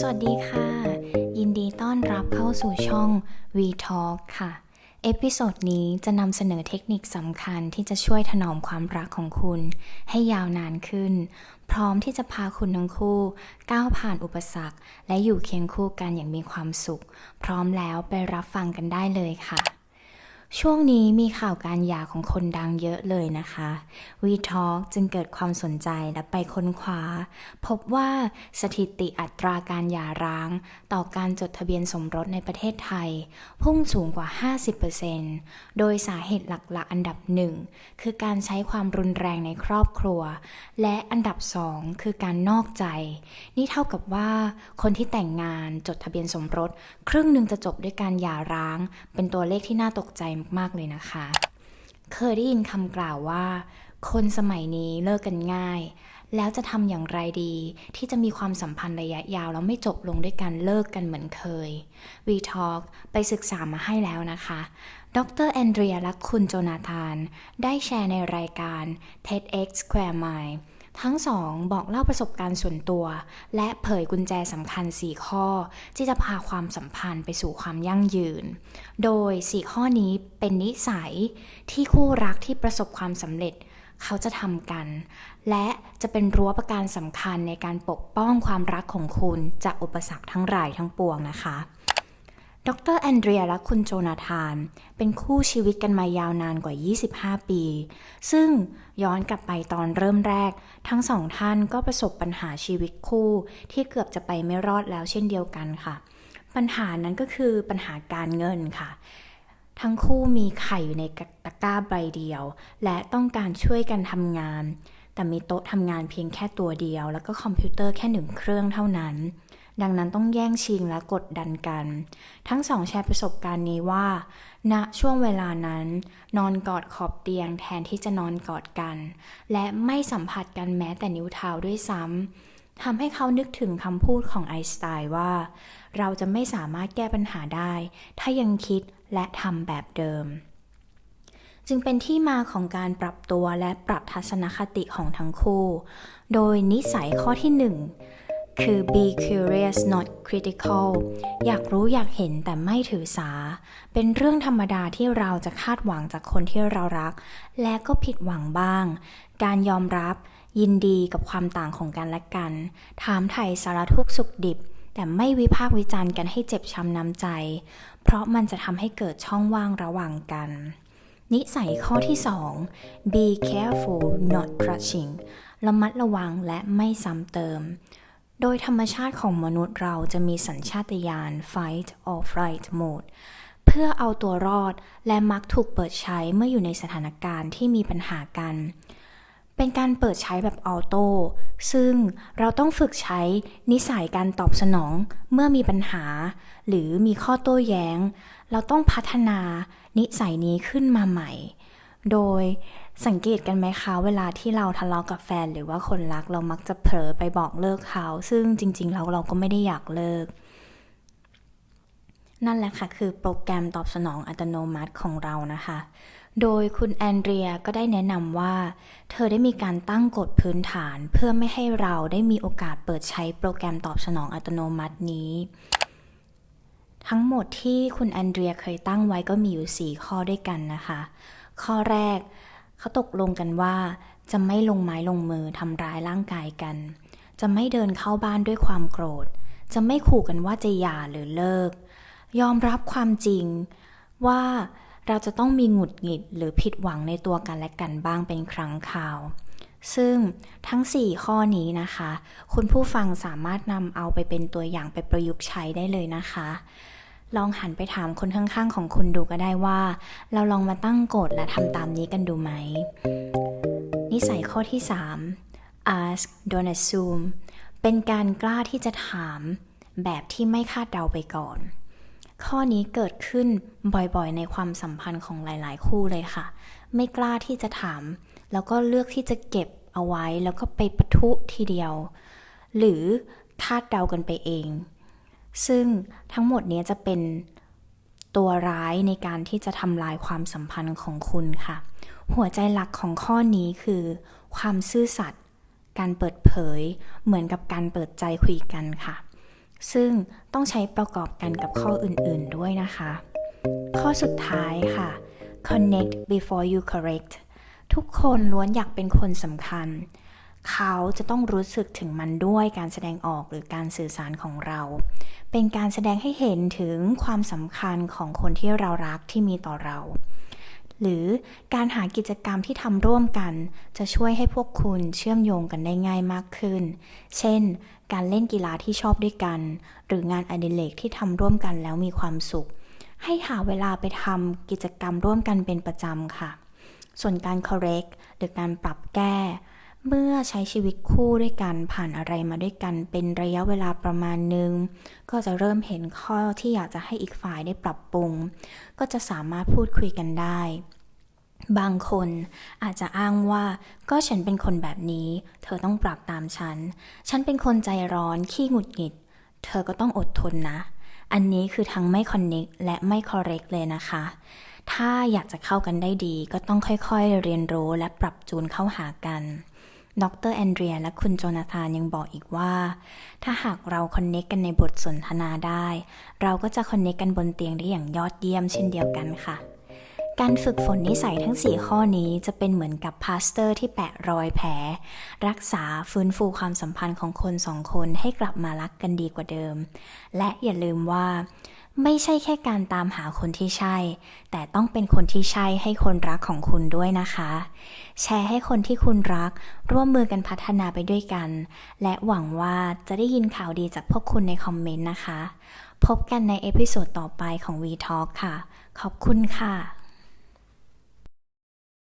สวัสดีค่ะ ยินดีต้อนรับเข้าสู่ช่อง V Talk ค่ะ เอพิโซดนี้จะนำเสนอเทคนิคสำคัญที่จะช่วยถนอมความรักของคุณ ให้ยาวนานขึ้น พร้อมที่จะพาคุณทั้งคู่ ก้าวผ่านอุปสรรค และอยู่เคียงคู่กันอย่างมีความสุข พร้อมแล้วไปรับฟังกันได้เลยค่ะ ช่วงนี้มีข่าวการหย่าของคนดังเยอะเลยนะคะ We Talk จึงเกิดความสนใจและไปค้นคว้า พบว่าสถิติอัตราการหย่าร้าง ต่อการจดทะเบียนสมรสในประเทศไทย พุ่งสูงกว่า 50%โดยสาเหตุหลักๆ อันดับหนึ่งคือการใช้ความรุนแรงในครอบครัว และอันดับสองคือการนอกใจ นี่เท่ากับว่า คนที่แต่งงานจดทะเบียนสมรส ครึ่งหนึ่งจะจบด้วยการหย่าร้าง เป็นตัวเลขที่น่าตกใจมาก ๆ เลยนะคะ เคยได้ยินคำกล่าวว่า คนสมัยนี้เลิกกันง่าย แล้วจะทำอย่างไรดี ที่จะมีความสัมพันธ์ระยะยาว แล้วไม่จบลงด้วยการเลิกกันเหมือนเคย V Talk ไปศึกษามาให้แล้วนะคะ ดรแอนเดรียและคุณโจนาธาน ได้แชร์ในรายการ TEDx Square Mile ทั้งสองบอกเล่าประสบการณ์ส่วนตัว และเผยกุญแจสำคัญ 4 ข้อ ที่จะพาความสัมพันธ์ไปสู่ความยั่งยืน โดย 4 ข้อนี้เป็นนิสัยที่คู่รักที่ประสบความสำเร็จเขาจะทำกัน และจะเป็นรั้วประการสำคัญในการปกป้องความรักของคุณจากอุปสรรคทั้งหลายทั้งปวงนะคะ ดรแอนเดรียและคุณโจนาธาน เป็นคู่ชีวิตกันมายาวนานกว่า 25 ปี ซึ่งย้อนกลับไปตอนเริ่มแรก ทั้งสองท่านก็ประสบปัญหาชีวิตคู่ที่เกือบจะไปไม่รอดแล้วเช่นเดียวกันค่ะ ปัญหานั้นก็คือปัญหาการเงินค่ะ ทั้งคู่มีไข่อยู่ในตะกร้าใบเดียว และต้องการช่วยกันทำงาน แต่มีโต๊ะทำงานเพียงแค่ตัวเดียว แล้วก็คอมพิวเตอร์แค่หนึ่งเครื่องเท่านั้น ดังนั้นต้องแย่งชิงและกดดันกัน ทั้งสองแชร์ประสบการณ์นี้ว่าณช่วงเวลานั้น นอนกอดขอบเตียงแทนที่จะนอนกอดกัน และไม่สัมผัสกันแม้แต่นิ้วเท้าด้วยซ้ำทำให้เขานึกถึงคำพูดของไอน์สไตน์ว่า เราจะไม่สามารถแก้ปัญหาได้ ถ้ายังคิดและทำแบบเดิมจึงเป็นที่มาของการปรับตัวและปรับทัศนคติของทั้งคู่ โดยนิสัยข้อที่หนึ่ง คือ be curious not critical อยากรู้อยากเห็นแต่ไม่ถือสา เป็นเรื่องธรรมดาที่เราจะคาดหวังจากคนที่เรารัก และก็ผิดหวังบ้าง การยอมรับ ยินดีกับความต่างของกันและกัน ถามไถ่สารทุกขสุขดิบ แต่ไม่วิพากษ์วิจารณ์กันให้เจ็บช้ำน้ำใจ เพราะมันจะทำให้เกิดช่องว่างระหว่างกัน นิสัยข้อที่ 2 be careful not crushing ระมัดระวังและไม่ซ้ำเติม โดยธรรมชาติของมนุษย์เราจะมีสัญชาตญาณ fight or flight mode เพื่อเอาตัวรอดและมักถูกเปิดใช้เมื่ออยู่ในสถานการณ์ที่มีปัญหากัน เป็นการเปิดใช้แบบออโต้ ซึ่งเราต้องฝึกใช้นิสัยการตอบสนองเมื่อมีปัญหา หรือมีข้อโต้แย้ง เราต้องพัฒนานิสัยนี้ขึ้นมาใหม่ โดย สังเกตกันไหมคะ เวลาที่เราทะเลาะกับแฟนหรือว่าคนรักเรามักจะเผลอไปบอกเลิกเขา ซึ่งจริงๆแล้วเราก็ไม่ได้อยากเลิก นั่นแหละค่ะ คือโปรแกรมตอบสนองอัตโนมัติของเรานะคะ โดยคุณแอนเดรียก็ได้แนะนำว่า เธอได้มีการตั้งกฎพื้นฐาน เพื่อไม่ให้เราได้มีโอกาสเปิดใช้โปรแกรมตอบสนองอัตโนมัตินี้ทั้งหมดที่คุณแอนเดรียเคยตั้งไว้ก็มีอยู่ 4 ข้อด้วยกันนะคะ ข้อแรก เขาตกลงกันว่าจะไม่ลงไม้ลงมือทำร้ายร่างกายกัน จะไม่เดินเข้าบ้านด้วยความโกรธ จะไม่ขู่กันว่าจะหย่าหรือเลิก ยอมรับความจริงว่าเราจะต้องมีหงุดหงิดหรือผิดหวังในตัวกันและกันบ้างเป็นครั้งคราว ซึ่งทั้ง 4 ข้อนี้นะคะ คุณผู้ฟังสามารถนำเอาไปเป็นตัวอย่างไปประยุกต์ใช้ได้เลยนะคะ ลองหันไปถามคนข้างๆ ของคุณดูก็ได้ว่า เราลองมาตั้งกฎและทำตามนี้กันดูไหม นิสัยข้อที่ 3 ask don't assume เป็นการกล้าที่จะถามแบบที่ไม่คาดเดาไปก่อน ข้อนี้เกิดขึ้นบ่อยๆ ในความสัมพันธ์ของหลายๆ คู่เลยค่ะ ไม่กล้าที่จะถาม แล้วก็เลือกที่จะเก็บเอาไว้แล้วก็ไปปะทุทีเดียว หรือคาดเดากันไปเอง ซึ่งทั้งหมดนี้จะเป็นตัวร้ายในการที่จะทำลายความสัมพันธ์ของคุณค่ะ หัวใจหลักของข้อนี้คือ ความซื่อสัตย์การเปิดเผย เหมือนกับการเปิดใจคุยกันค่ะ ซึ่งต้องใช้ประกอบกันกับข้ออื่นๆด้วยนะคะ ข้อสุดท้ายค่ะ connect before you correct ทุกคนล้วนอยากเป็นคนสำคัญ เขาจะต้องรู้สึกถึงมันด้วยการแสดงออกหรือการสื่อสารของเรา เป็นการแสดงให้เห็นถึงความสำคัญของคนที่เรารักที่มีต่อเรา หรือการหากิจกรรมที่ทำร่วมกัน จะช่วยให้พวกคุณเชื่อมโยงกันได้ง่ายมากขึ้น เช่น การเล่นกีฬาที่ชอบด้วยกัน หรืองานอดิเรกที่ทำร่วมกันแล้วมีความสุข ให้หาเวลาไปทำกิจกรรมร่วมกันเป็นประจำค่ะ ส่วนการ correct หรือการปรับแก้ เมื่อใช้ชีวิตคู่ด้วยกันผ่านอะไรมาด้วยกันเป็นระยะเวลาประมาณหนึ่งก็จะเริ่มเห็นข้อที่อยากจะให้อีกฝ่ายได้ปรับปรุง ก็จะสามารถพูดคุยกันได้ บางคนอาจจะอ้างว่าก็ฉันเป็นคนแบบนี้ เธอต้องปรับตามฉัน ฉันเป็นคนใจร้อนขี้หงุดหงิด เธอก็ต้องอดทนนะ อันนี้คือทั้งไม่ connect และไม่ correct เลยนะคะถ้าอยากจะเข้ากันได้ดี ก็ต้องค่อยๆเรียนรู้และปรับจูนเข้าหากัน ดรแอนเดรียและคุณโจนาธานยังบอกอีกว่า ถ้าหากเราคอนเน็กกันในบทสนทนาได้ เราก็จะคอนเน็กกันบนเตียงได้อย่างยอดเยี่ยมเช่นเดียวกันค่ะ การฝึกฝนนิสัยทั้ง 4 ข้อนี้จะเป็นเหมือนกับพลาสเตอร์ที่แปะรอยแผล รักษาฟื้นฟูความสัมพันธ์ของคนสองคนให้กลับมารักกันดีกว่าเดิม และอย่าลืมว่า ไม่ใช่แค่การตามหาคนที่ใช่ แต่ต้องเป็นคนที่ใช่ให้คนรักของคุณด้วยนะคะ แชร์ให้คนที่คุณรัก ร่วมมือกันพัฒนาไปด้วยกัน และหวังว่าจะได้ยินข่าวดีจากพวกคุณในคอมเมนต์นะคะ พบกันในเอพิโซดต่อไปของ V Talk ค่ะ ขอบคุณค่ะ